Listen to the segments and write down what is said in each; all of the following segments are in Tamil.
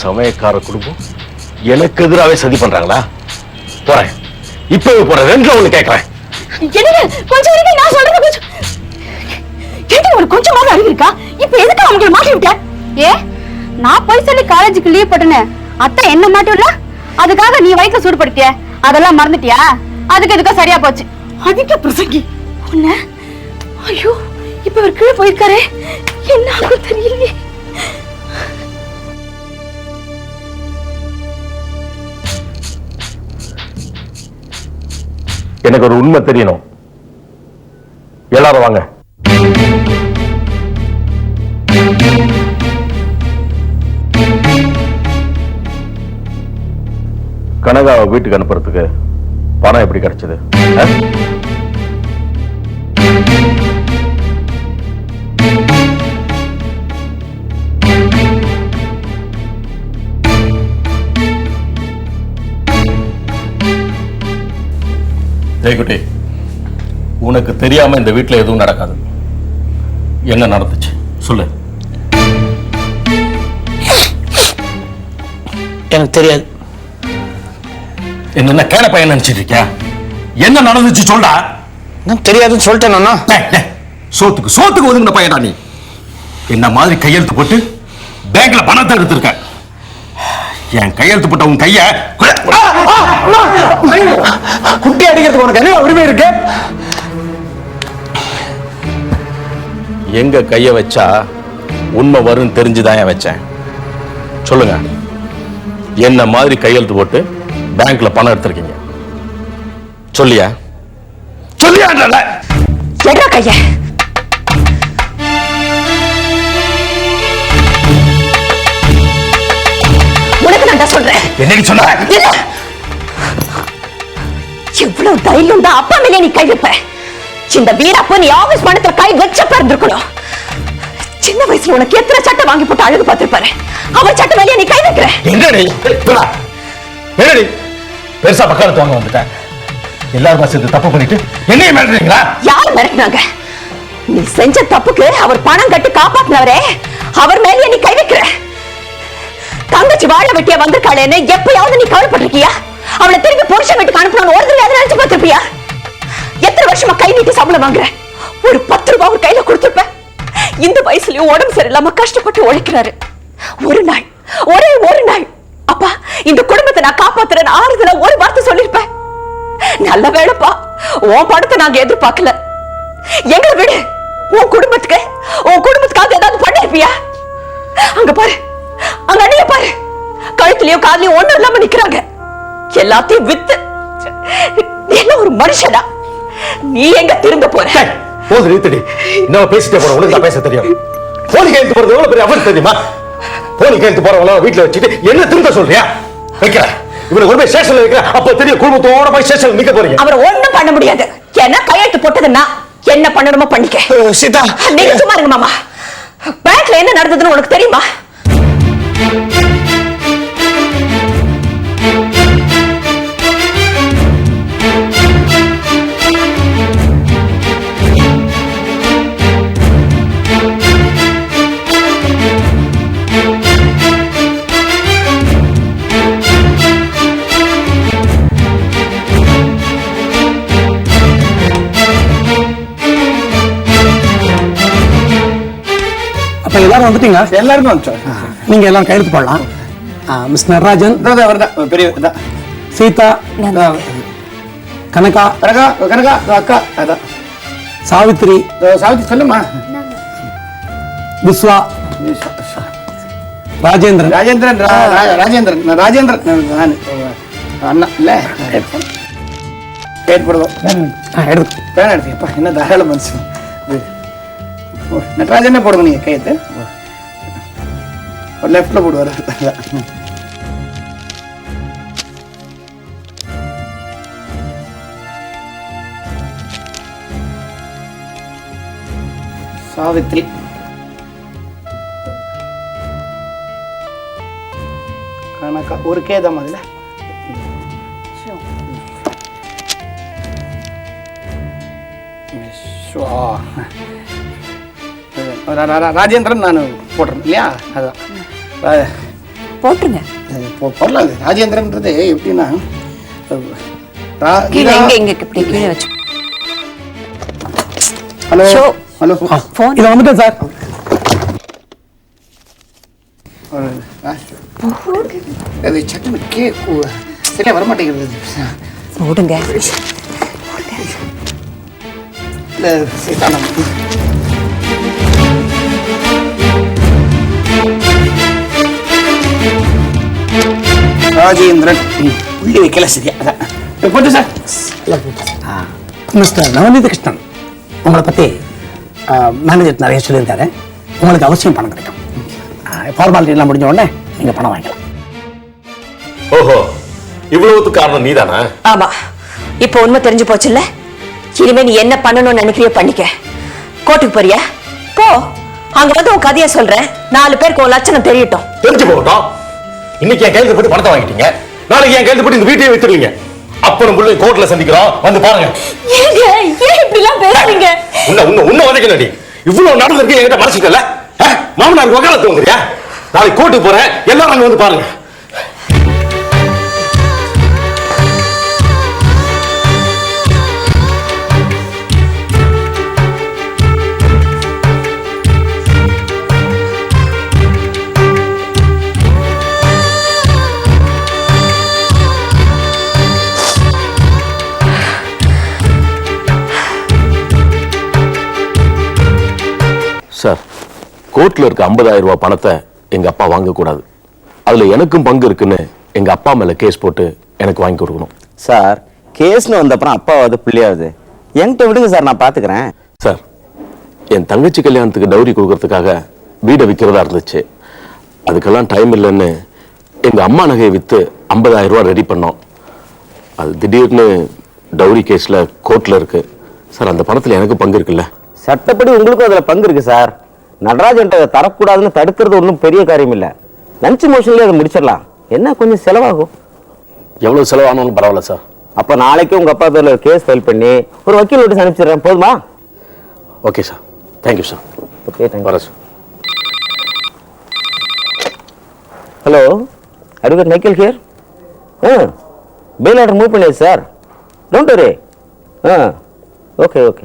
சமயக்கார குடும்பம்? எனக்கு எதிராவே சதி பண்றாங்களா? போறேன். இப்பவே போறேன். ரெண்டுல ஒண்ணு கேக்குறேன். என்னங்க? கொஞ்சம் வரைக்கும் நான் சொல்றது கொஞ்சம் கேட்டு ஒரு கொஞ்சமாவது அறிவு இருக்கா? இப்ப எதுக்கு அவங்களை மாட்டி விட்ட ஏ நான் போய் சொல்லி காலேஜுக்கு லீவ் போட்டேன்னு அத்தை என்ன மாட்டோம்ல அதுக்காக நீ வயிற்று சூடுபடுத்திய? அதெல்லாம் மறந்துட்டியா? அதுக்கு எதுக்கோ சரியா போச்சு. அதுக்கு பிரசங்கி. உன்ன? ஐயோ இப்ப அவர் கீழே போயிருக்காரே. என்ன ஆகும் தெரியலையே. எனக்கு ஒரு உண்மை தெரியணும். எல்லாரும் வாங்க. கனகாவை வீட்டுக்கு அனுப்புறதுக்கு பணம் எப்படி கிடைச்சது? ஆ? ஜெயக்குட்டி உனக்கு தெரியாம இந்த வீட்டுல எதுவும் நடக்காது. என்ன நடந்துச்சு? சொல்லு. எனக்கு தெரியாது. என்ன கேன பையன் நினைச்சிட்டு இருக்கியா என்ன நடந்துச்சு சொல்டா. தெரியாதுன்னு சொல்லிட்டேன் சோத்துக்கு சோத்துக்கு ஒதுங்கின பையன்டா நீ. என்ன மாதிரி கையெழுத்து போட்டு பேங்க்ல பணத்தை எடுத்திருக்க? என் கையெழுத்து போட்ட உன் கைய குட்டி அடிக்கிறதுக்கு உனக்கு என்ன உரிமை இருக்கு? எங்க கைய வச்சா உண்மை வரும்னு தெரிஞ்சுதான் வச்சேன். சொல்லுங்க. என்ன மாதிரி கையெழுத்து போட்டு பேங்க்ல பணம் எடுத்திருக்கீங்க. சொல்லியா? சொல்லியா எங்க கைய? உனக்கு நான் சொல்றேன். என்னடி சொன்ன? இல்ல இவ்வளவு தைரியம் தான் அப்பா மேலே நீ கை வைப்ப. இந்த வீரப்ப நீ ஆபீஸ் பணத்துல கை வச்ச பிறந்திருக்கணும் சின்ன வயசுல உனக்கு எத்தனை சட்டை வாங்கி போட்டு அழகு பார்த்திருப்பாரு. அவர் சட்டை மேலே நீ கை வைக்கிற. எங்கடி? பெருசா பக்காலத்து வாங்க வந்துட்டேன். எல்லாரும் சேர்ந்து தப்பு பண்ணிட்டு என்னையும் மிரட்டுறீங்களா? யார் மிரட்டினாங்க? நீ செஞ்ச தப்புக்கு அவர் பணம் கட்டி காப்பாத்தினவரே. அவர் மேலேயே நீ கை வைக்கிற. தங்கச்சி வாழ வெட்டியா வந்திருக்காளேன்னு எப்பயாவது நீ கவலைப்பட்டிருக்கியா? அவளை திரும்பி புருஷன் வீட்டுக்கு அனுப்பணும்னு ஒரு தடவை நினைச்சு பார்த்திருப்பியா? எத்தனை வருஷமா கை நீட்டி சம்பளம் வாங்குற? ஒரு பத்து ரூபாய் அவர் கையில கொடுத்துருப்ப இந்த வயசுலயும் உடம்பு சரியில்லாம கஷ்டப்பட்டு உழைக்கிறாரு. ஒரு நாள் ஒரே ஒரு நாள் இந்த குடும்பத்தை நான் காப்பாத்துறேன் ஆறுதல ஒரு வார்த்தை சொல்லிருப்பேன். நல்ல வேலைப்பா உன் படத்தை நாங்க எதிர்பார்க்கல. எங்களை விடு உன் குடும்பத்துக்கு உன் குடும்பத்துக்காக ஏதாவது பண்ணிருப்பியா? அங்க பாரு அங்க அண்ணிய பாரு. கழுத்துலயும் காதுலயும் ஒண்ணும் இல்லாம நிக்கிறாங்க. எல்லாத்தையும் வித்து என்ன ஒரு மனுஷனா? நீ எங்க திரும்ப போற? போது நிறுத்தடி. இன்னும் பேசிட்டே போறேன் உனக்கு பேச தெரியும். போலி கையெழுத்து போறது எவ்வளவு பெரிய அவர் தெரியுமா? போலி கையெழுத்து போறவங்கள வீட்டுல வச்சுட்டு என்ன திரும்ப சொல்றியா? வைக்கிற இவனுக்கு ஒரு போய் ஸ்டேஷன்ல வைக்கிற அப்ப தெரியும் குடும்பத்தோட போய் ஸ்டேஷன்ல நிக்க போறீங்க. அவரை ஒண்ணும் பண்ண முடியாது. ஏன்னா கையெழுத்து போட்டதுன்னா என்ன பண்ணணுமோ பண்ணிக்க. சீதா. நீங்க சும்மா இருங்க மாமா. பேங்க்ல என்ன நடந்ததுன்னு உனக்கு தெரியுமா? எல்லாரும் வந்துட்டீங்க எல்லாருமே வந்துட்டோம். நீங்க எல்லாம் கையெழுத்து போடலாம். மிஸ் நடராஜன். அவர் தான் பெரிய இதான். சீதா. கனகா. கனகா கனகா அக்கா அதான். சாவித்ரி. சாவித்ரி சொல்லுமா விஸ்வா. ராஜேந்திரன். ராஜேந்திரன் ரா- ரா- ராஜேந்திரன் நான் ராஜேந்திரன். நான் அண்ணா இல்ல. ஆ, எடுத்து. பேன் எடுத்துக்கப்பா என்ன தாராள மனுஷன் நடராஜனே போடுங்க நீங்க கையெழுத்து? ஒரு லெஃப்ட்ல போடுவார். சாவித்ரி கணக்கா ஒரு கேதாம் அதில் ராஜேந்திரன் நான் போடுறேன் இல்லையா? அதுதான் போட்டுருங்க. அது போ- போடலாம். அது. ராஜேந்திரன்றது எப்படின்னா ஹலோ ஷோ. ஹலோ. இதை வந்துட்டேன் சார். அது சட்டுன்னு கேக் சரியா வரமாட்டேங்கிறது போடுங்க. இல்லை ராஜேந்திரன். புள்ளி வைக்கல சரியா அதான். போட்டு சார். மிஸ்டர் நவநீத கிருஷ்ணன் உங்களை பற்றி மேனேஜர் நிறைய சொல்லியிருக்காரு உங்களுக்கு அவசியம் பணம் கிடைக்கும். ஃபார்மாலிட்டி எல்லாம் முடிஞ்ச உடனே நீங்கள் பணம் வாங்கிக்கலாம். ஓஹோ இவ்வளவுக்கு காரணம் நீதானா? ஆமா. இப்போ உண்மை தெரிஞ்சு போச்சுல்ல? இனிமே நீ என்ன பண்ணணும்னு நினைக்கிறியோ பண்ணிக்க. கோர்ட்டுக்கு போறியா? போ. அங்க வந்து உன் கதைய சொல்றேன். நாலு பேருக்கு உன் லட்சணம் தெரியட்டும். தெரிஞ்சு போகட்டும். இன்னைக்கு என் கையெழுத்து போட்டு பணத்தை வாங்கிட்டீங்க. நாளைக்கு என் கையெழுத்து போட்டு இந்த வீட்டையே வித்துருவீங்க அப்பனும் பிள்ளை கோர்ட்ல சந்திக்கிறோம். வந்து பாருங்க. ஏங்க ஏன் இப்படி எல்லாம் பேசுறீங்க உன்ன உன்ன உன்ன உதைக்கணும் இவ்வளவு நடந்திருக்கு என்கிட்ட மறைச்சிக்கல மாமனார் வக்காலத்து வந்துறியா நாளைக்கு கோர்ட்டுக்கு போறேன். எல்லாரும் வந்து பாருங்க. கோர்ட்ல இருக்க 50000 ரூபாய் பணத்தை எங்க அப்பா வாங்கக்கூடாது. அதுல எனக்கும் பங்கு இருக்குன்னு எங்க அப்பா மேல கேஸ் போட்டு எனக்கு வாங்கி கொடுக்கணும். சார் கேஸ்னு வந்த அப்புறம் அப்பாவது பிள்ளையாவது. என்கிட்ட விடுங்க சார் நான் பாத்துக்கிறேன். சார் என் தங்கச்சி கல்யாணத்துக்கு டௌரி கொடுக்கறதுக்காக வீடை விற்கிறதா இருந்துச்சு. அதுக்கெல்லாம் டைம் இல்லைன்னு எங்க அம்மா நகையை வித்து 50000 ரூபாய் ரெடி பண்ணோம். அது திடீர்னு டௌரி கேஸ்ல கோர்ட்ல இருக்கு. சார் அந்த பணத்துல எனக்கு பங்கு இருக்குல்ல. சட்டப்படி உங்களுக்கும் அதுல பங்கு இருக்கு சார். நடராஜன்ட்ட அதை தரக்கூடாதுன்னு தடுக்கிறது ஒன்றும் பெரிய காரியம் இல்ல லஞ்ச் மோஷன்லயே அதை முடிச்சிடலாம். என்ன கொஞ்சம் செலவாகும்? எவ்வளவு செலவானாலும் பரவாயில்ல சார் அப்ப நாளைக்கு உங்க அப்பா பேர்ல கேஸ் ஃபைல் பண்ணி ஒரு வக்கீல் நோட்டீஸ் அனுப்பிச்சிடுறேன் போதுமா? Okay sir thank you sir okay thank வரேன் sir hello advocate Michael here ah. Bail order move பண்ணியாச்சு சார் டோன்ட் வரி ஆ. ஓகே ஓகே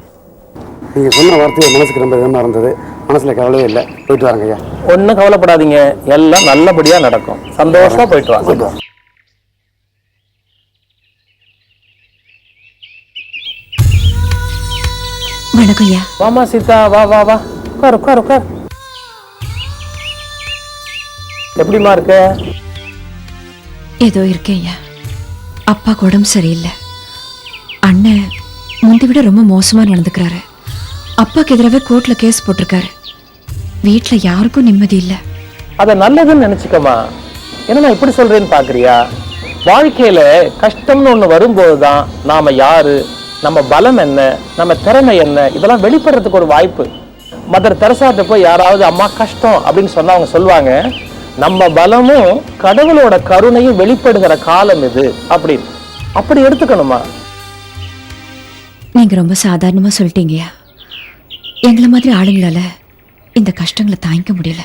நீங்கள் சொன்ன வார்த்தை என் மனசுக்கு ரொம்ப இதமாக இருந்தது. மனசில் கவலையே இல்லை. போயிட்டு வாங்க ஐயா. ஒன்றும் கவலைப்படாதீங்க. எல்லாம் நல்லபடியா நடக்கும். சந்தோஷமா போயிட்டு வாங்க. வணக்கம் ஐயா. வாமா சீதா. வா வா வா. உட்கார் உட்கார் உட்கார். எப்படிமா இருக்க? ஏதோ இருக்கேன் ஐயா. அப்பாக்கு உடம்பு சரியில்லை. அண்ணன் முந்தி விட ரொம்ப மோசமா நடந்துக்கிறாரு. அப்பாக்கு எதிராகவே கோர்ட்ல கேஸ் போட்டிருக்காரு. வீட்ல யாருக்கும் நிம்மதி இல்லை. அதை நல்லதுன்னு நினைச்சுக்கமா. என்ன நான் இப்படி சொல்றேன்னு பாக்குறியா? வாழ்க்கையில கஷ்டம்னு ஒண்ணு வரும்போது தான் நாம யாரு நம்ம பலம் என்ன நம்ம திறமை என்ன இதெல்லாம் வெளிப்படுறதுக்கு ஒரு வாய்ப்பு. மதர் தெரசாட்ட போய் யாராவது அம்மா கஷ்டம் அப்படின்னு சொன்னா அவங்க சொல்லுவாங்க நம்ம பலமும் கடவுளோட கருணையும் வெளிப்படுகிற காலம் இது அப்படின்னு. அப்படி எடுத்துக்கணுமா? நீங்க ரொம்ப சாதாரணமா சொல்லிட்டீங்கய்யா. எங்களை மாதிரி ஆளுங்களால இந்த கஷ்டங்களை தாங்கிக்க முடியல.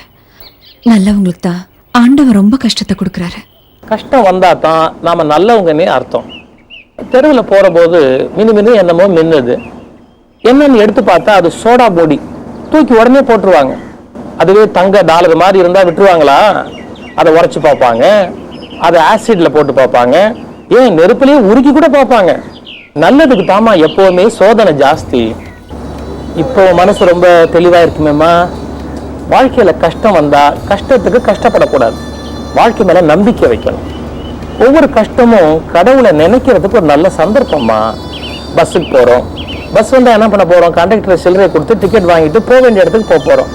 நல்லவங்களுக்கு தான் ஆண்டவன் ரொம்ப கஷ்டத்தை கொடுக்குறாரு. கஷ்டம் வந்தா தான் நாம நல்லவங்கன்னே அர்த்தம். தெருவில் போற போது மினு மினு என்னமோ மின்னுது. என்னன்னு எடுத்து பார்த்தா அது சோடா பொடி. தூக்கி உடனே போட்டுருவாங்க. அதுவே தங்க டாலர் மாதிரி இருந்தா விட்டுருவாங்களா? அதை உரைச்சு பார்ப்பாங்க. அதை ஆசிட்ல போட்டு பார்ப்பாங்க. ஏன் நெருப்புலயே உருக்கி கூட பார்ப்பாங்க. நல்லதுக்கு தாமா எப்பவுமே சோதனை ஜாஸ்தி. இப்போ மனசு ரொம்ப தெளிவாக இருக்குமேம்மா? வாழ்க்கையில் கஷ்டம் வந்தால் கஷ்டத்துக்கு கஷ்டப்படக்கூடாது. வாழ்க்கை மேலே நம்பிக்கை வைக்கணும். ஒவ்வொரு கஷ்டமும் கடவுளை நினைக்கிறதுக்கு ஒரு நல்ல சந்தர்ப்பமா பஸ்ஸுக்கு போகிறோம் பஸ் வந்தால் என்ன பண்ண போகிறோம் கண்டக்டர் சில்லறையை கொடுத்து டிக்கெட் வாங்கிட்டு போக வேண்டிய இடத்துக்கு போக போகிறோம்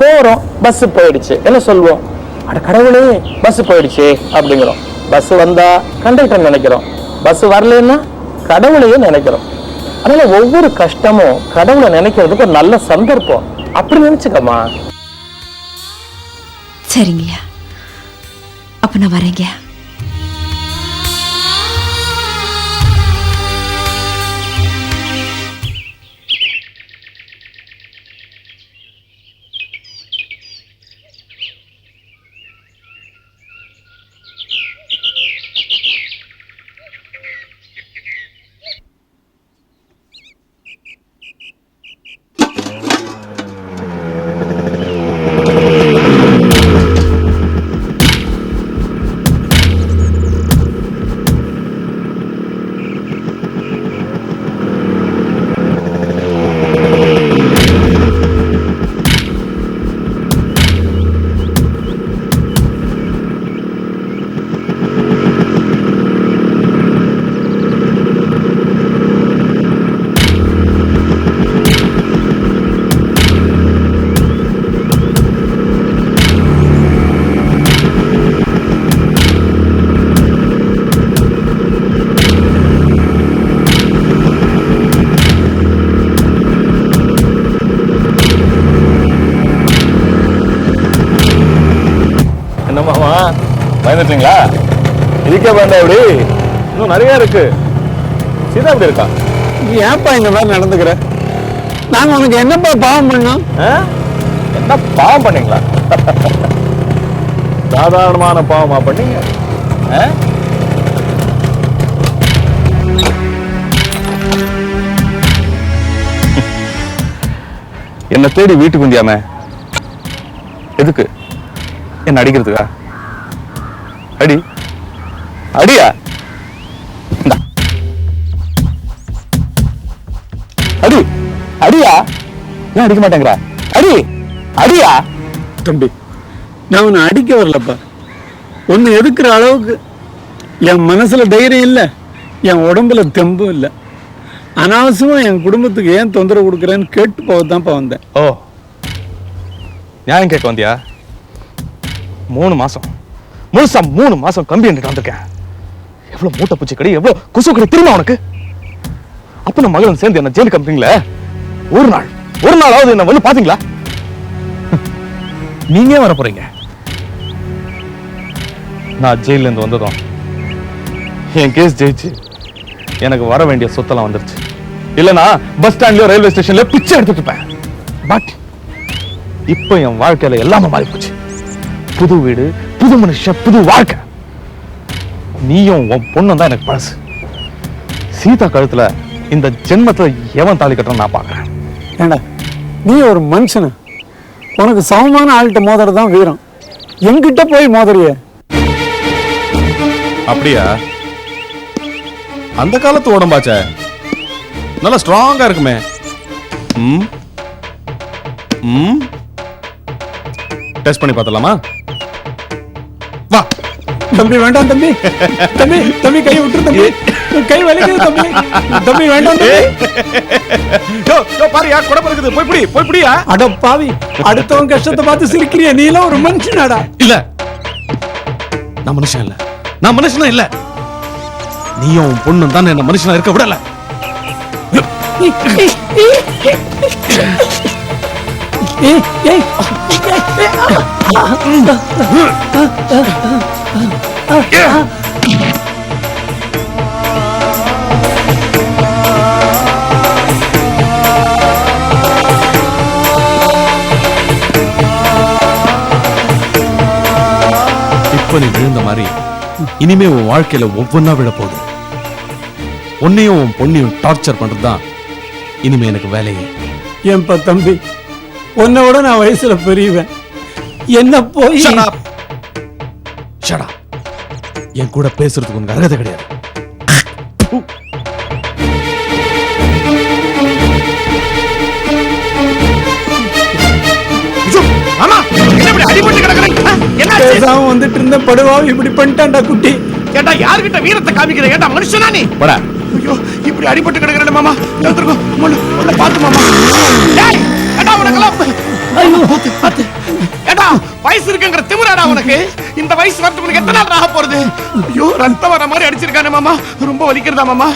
போகிறோம் பஸ்ஸு போயிடுச்சு. என்ன சொல்லுவோம்? அட கடவுளே பஸ்ஸு போயிடுச்சு அப்படிங்கிறோம். பஸ் வந்தால் கண்டக்டர் நினைக்கிறோம். பஸ் வரலன்னா கடவுளையே நினைக்கிறோம். அதனால ஒவ்வொரு கஷ்டமும் கடவுளை நினைக்கிறதுக்கு ஒரு நல்ல சந்தர்ப்பம். அப்படி நினைச்சுக்கம்மா. சரிங்கய்யா. அப்ப அப்ப நான் வரேங்க பயந்துட்டீங்களா? இதுக்கே பயந்தா எப்படி இன்னும் நிறைய இருக்கு. சீதா எப்படி இருக்கா? நீ ஏன்ப்பா இந்த மாதிரி நடந்துக்கிற? நாங்க உனக்கு என்னப்பா பாவம் பண்ணோம்? ஆ? என்ன பாவம் பண்ணீங்களா? சாதாரணமான பாவமா பண்ணீங்க? என்ன தேடி வீட்டுக்கு வந்தியாம? எதுக்கு? என்ன அடிக்கிறதுக்கா? அடி. அடியா. அடி. அடியா? ஏன் அடிக்க மாட்டேங்கிற? அடி. அடியா? தம்பி நான் உன்னை அடிக்க வரலப்பா. ஒன்னு எதுக்குற அளவுக்கு? என் மனசுல தைரியம் இல்லை என் உடம்புல தெம்பும் இல்லை. அனாவசியமா என் குடும்பத்துக்கு ஏன் தொந்தரவு கொடுக்குறேன்னு கேட்டு போகத்தான்ப்பா வந்தேன். ஓ. நியாயம் கேட்க வந்தியா? மூணு மாசம். முழுசா மூணு மாசம் கம்பி எண்ணிட்டு வந்திருக்கேன். எவ்வளவு மூட்டை பூச்சி கடை எவ்வளவு குசு கடை திரும்ப உனக்கு? அப்ப நம்ம மகளும் சேர்ந்து என்ன ஜெயில் கம்பெனிங்கள ஒரு நாள் ஒரு நாளாவது என்ன வந்து பாத்தீங்களா? நீங்க வர போறீங்க? நான் ஜெயில இருந்து வந்ததும் என் கேஸ் ஜெயிச்சு எனக்கு வர வேண்டிய சொத்தெல்லாம் வந்துருச்சு. இல்லனா பஸ் ஸ்டாண்ட்லயோ ரயில்வே ஸ்டேஷன்ல பிச்சை எடுத்துட்டு இருப்பேன். பட் இப்போ என் வாழ்க்கையில எல்லாமே மாறி போச்சு புது வீடு புது மனுஷன் புது வாழ்க்கை. நீயும் உன் பொண்ணும் தான் எனக்கு பழசு சீதா கழுத்துல இந்த ஜென்மத்துல எவன் தாலி கட்டுறான்னு நான் பாக்குறேன் ஏண்டா நீ ஒரு மனுஷனா. உனக்கு சமமான ஆள்கிட்ட மோதுறது தான் வீரம். என்கிட்ட போய் மோதுறிய. அப்படியா? அந்த காலத்து உடம்பாச்சே. நல்லா ஸ்ட்ராங்கா இருக்குமே. ம்? ம்? டெஸ்ட் பண்ணி பார்த்தலாமா தம்பி வேண்டாம் தம்பி தம்பி தம்பி கை விட்டுரு தம்பி கை வலிக்குது தம்பி தம்பி வேண்டாம் தம்பி பாரியா குடம்பு இருக்குது போய் பிடி போய் பிடியா அட பாவி அடுத்தவன் கஷ்டத்தை பார்த்து சிரிக்கிறிய நீ எல்லாம் ஒரு மனுஷனாடா இல்ல நான் மனுஷன் இல்ல நான் மனுஷனா இல்ல நீயும் உன் பொண்ணும் தான் என்ன மனுஷனா இருக்க விடல ஏய் ஏய் இப்ப நீ விழுந்த மாதிரி இனிமே உன் வாழ்க்கையில ஒவ்வொன்னா விழ போகுது. உன்னையும் உன் பொண்ணையும் டார்ச்சர் பண்றதுதான் இனிமே எனக்கு வேலையே. ஏன்பா தம்பி? உன்னை விட நான் வயசுல பெரியவேன். என்ன போய்? Up. என் கூட பேசுறதுக்கு உனக்கு அருகதை கிடையாது. வந்துட்டு இருந்த படுவா இப்படி பண்ணிட்டான்டா குட்டி. ஏண்டா யார்கிட்ட வீரத்தை காமிக்கிற? ஏண்டா மனுஷனா நீ? போடா. ஐயோ இப்படி அடிபட்டு கிடக்குறேன் மாமா. எழுத்துருக்கோம் முள்ள முள்ள பாத்து மாமா. டேய் ஏண்டா உனக்கெல்லாம் ஐயோ. பாத்து பாத்து. ஏண்டா வயசு இருக்குங்கிற திமிராடா உனக்கு? இந்த வயசு வரது உனக்கு எத்தனை நாள் ஆக போறது? ஐயோ ரத்தம் வர மாதிரி அடிச்சிருக்கானே மாமா. ரொம்ப வலிக்கிறதா மாமா?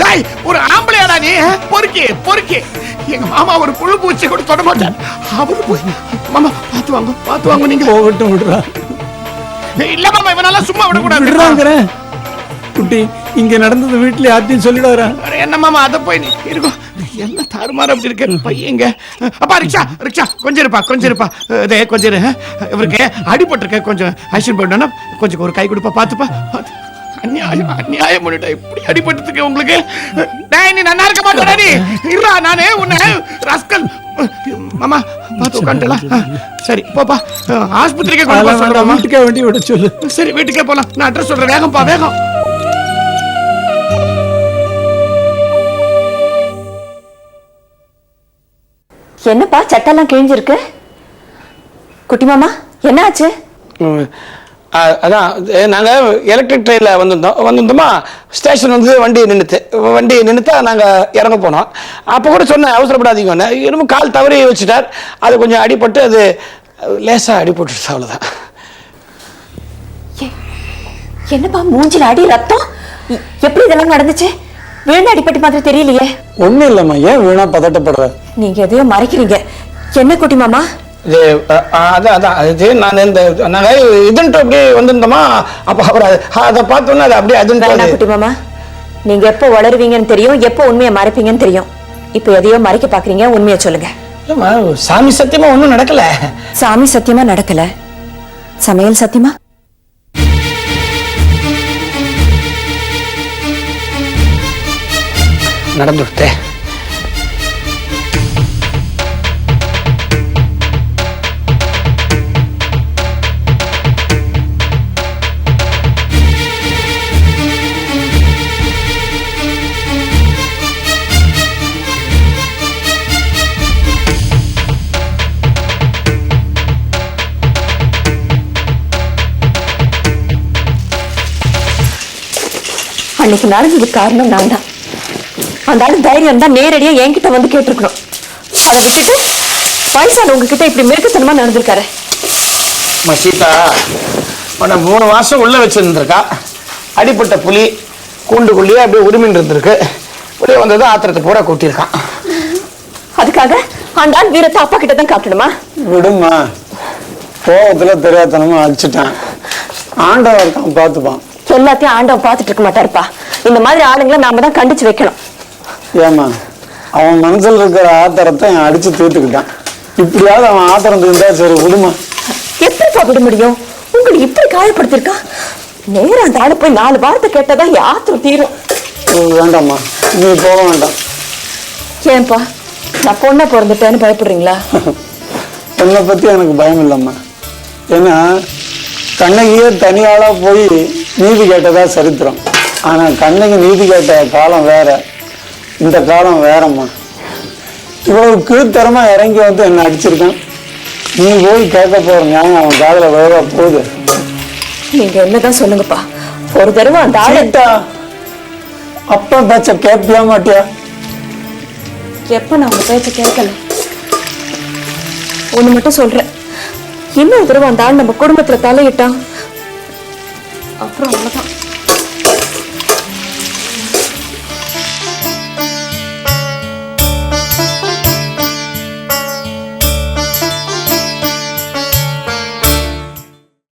டேய் ஒரு ஆம்பளையாடா நீ பொறுக்கி பொறுக்கி. எங்க மாமா ஒரு புழு பூச்சி கூட தொட மாட்டார். அவரு போய் மாமா பாத்து வாங்க பாத்து வாங்க நீங்க போகட்டும் விடுறா. இல்ல மாமா இவனால சும்மா விடக்கூடாது. குட்டி இங்க நடந்தது வீட்டுல யார்ட்டையும் சொல்லிடாரா என்ன மாமா அத போய் நீ இருக்கும் என்ன தாறுமாறு அப்படி இருக்க? பையங்க. அப்பா ரிக்ஷா ரிக்ஷா கொஞ்சம் இருப்பா கொஞ்சம் இருப்பா இதே கொஞ்சம். இவருக்கு அடிபட்டிருக்க கொஞ்சம் ஐஸ்வன் போயிட்டோன்னா கொஞ்சம் ஒரு கை கொடுப்பா பார்த்துப்பா. பார்த்து. அநியாயம் அநியாயம் பண்ணிட்டா இப்படி அடிபட்டுருக்கு உங்களுக்கு? டேய் நீ நல்லா இருக்க மாட்டேடா நீ. இருடா நானே உன்னை ரஸ்கல். மாமா பார்த்து உட்காந்துலாம் சரி போப்பா. ஆஸ்பத்திரிக்கே கொண்டு போக சொல்றேன் வீட்டுக்கே வண்டி விட சொல்லு. சரி வீட்டுக்கே போலாம். நான் அட்ரஸ் சொல்றேன். வேகம்ப்பா வேகம். என்னப்பா சட்டெல்லாம் கிழிஞ்சிருக்கு? குட்டி மாமா என்ன ஆச்சு அதான் இது நாங்க எலக்ட்ரிக் ட்ரெயினில் வந்திருந்தோம். வந்திருந்தோமா? ஸ்டேஷன் வந்து வண்டி நின்றுத்து வண்டி நின்றுத்தா நாங்க இறங்க போனோம். அப்போ கூட சொன்னேன் அவசரப்படாதீங்கன்னு இன்னும் கால் தவறி வச்சுட்டார். அது கொஞ்சம் அடிபட்டு அது லேசா அடிபட்டுருச்சு அவ்வளோதான் என்னப்பா மூஞ்சில அடி ரத்தம்? எப்படி இதெல்லாம் நடந்துச்சு? விழுந்து அடிப்பட்டு மாதிரி தெரியலையே. ஒண்ணும் இல்லம்மா ஏன் வீணா பதட்டப்படுற? நீங்க எதையோ மறைக்கிறீங்க. என்ன குட்டி மாமா? இது அதான் அதான். இது நான் இந்த நாங்கள் இதுன்ட்டு அப்படியே வந்திருந்தோமா? அப்போ அவர் அது- பார்த்தோன்னே அது அப்படியே வேணா அதுன்ட்டு குட்டி மாமா. நீங்க எப்போ வளருவீங்கன்னு தெரியும் எப்போ உண்மையை மறைப்பீங்கன்னு தெரியும். இப்போ எதையோ மறைக்க பாக்குறீங்க உண்மையை சொல்லுங்க. சாமி சத்தியமா ஒன்றும் நடக்கல. சாமி சத்தியமா நடக்கல. சமையல் சத்தியமா? நடந்து விட்டேன் அன்னைக்கு நடந்தது காரணம் நான் தான் அந்த ஆளு தைரியம் தான் நேரடியா என்கிட்ட வந்து கேட்டிருக்கணும். அதை விட்டுட்டு வயசானவங்க கிட்ட இப்படி மிருகத்தனமா நடந்திருக்காரு. அம்மா சீதா உன்னை மூணு மாசம் உள்ள வச்சிருந்திருக்கா? அடிப்பட்ட புலி கூண்டுக்குள்ளேயே அப்படியே உரிமின் இருந்திருக்கு. வெளியே வந்தது ஆத்திரத்தை பூரா கொட்டியிருக்கான். அதுக்காக அந்த ஆள் வீரத்தை அப்பா கிட்ட தான் காட்டணுமா? விடுமா கோவத்துல தெரியாதனமா அடிச்சிட்டான். ஆண்டவன் பார்த்துப்பான். எல்லாத்தையும் ஆண்டவன் பார்த்துட்டு இருக்க மாட்டாருப்பா. இந்த மாதிரி ஆளுங்களை நாம தான் கண்டிச்சு வைக்கணும். ஏமா அவன் மனசுல இருக்கிற ஆத்திரத்தை அவன் அடிச்சு தீர்த்துக்கிட்டான். இப்படியாவது அவன் ஆத்திரம் தீர்ந்தா சரி விடுமா? எப்படிப்பா விட முடியும்? உங்களை இப்படி காயப்படுத்திருக்கான் நேரா அந்த ஆளு போய் நாலு வார்த்தை கேட்டதான் என் ஆத்திரம் தீரும். ஓ, வேண்டாம்மா. நீ போக வேண்டாம். ஏன்பா நான் பொண்ணா பிறந்துட்டேன்னு பயப்படுறீங்களா? என்னை பத்தி எனக்கு பயம் இல்லைம்மா. ஏன்னா கண்ணகியே தனியாளா போய் நீதி கேட்டதா சரித்திரம். ஆனா கண்ணகி நீதி கேட்ட காலம் வேற. இந்த காலம் வேறம்மா. இவ்வளவு கீழ்த்தரமா இறங்கி வந்து என்ன அடிச்சிருக்கான். நீ போய் கேட்க போற நியாயம் அவன் காதுல விழவா போகுது நீங்க என்னதான் சொல்லுங்கப்பா. ஒரு தடவை அந்த ஆளு சீதா அப்பா பேச்ச கேட்பியா மாட்டியா? எப்ப நான் உங்க பேச்ச கேட்கல? ஒண்ணு மட்டும் சொல்றேன். இன்னொரு தடவை அந்த ஆள் நம்ம குடும்பத்துல தலையிட்டான். அப்புறம் அவ்வளவுதான்.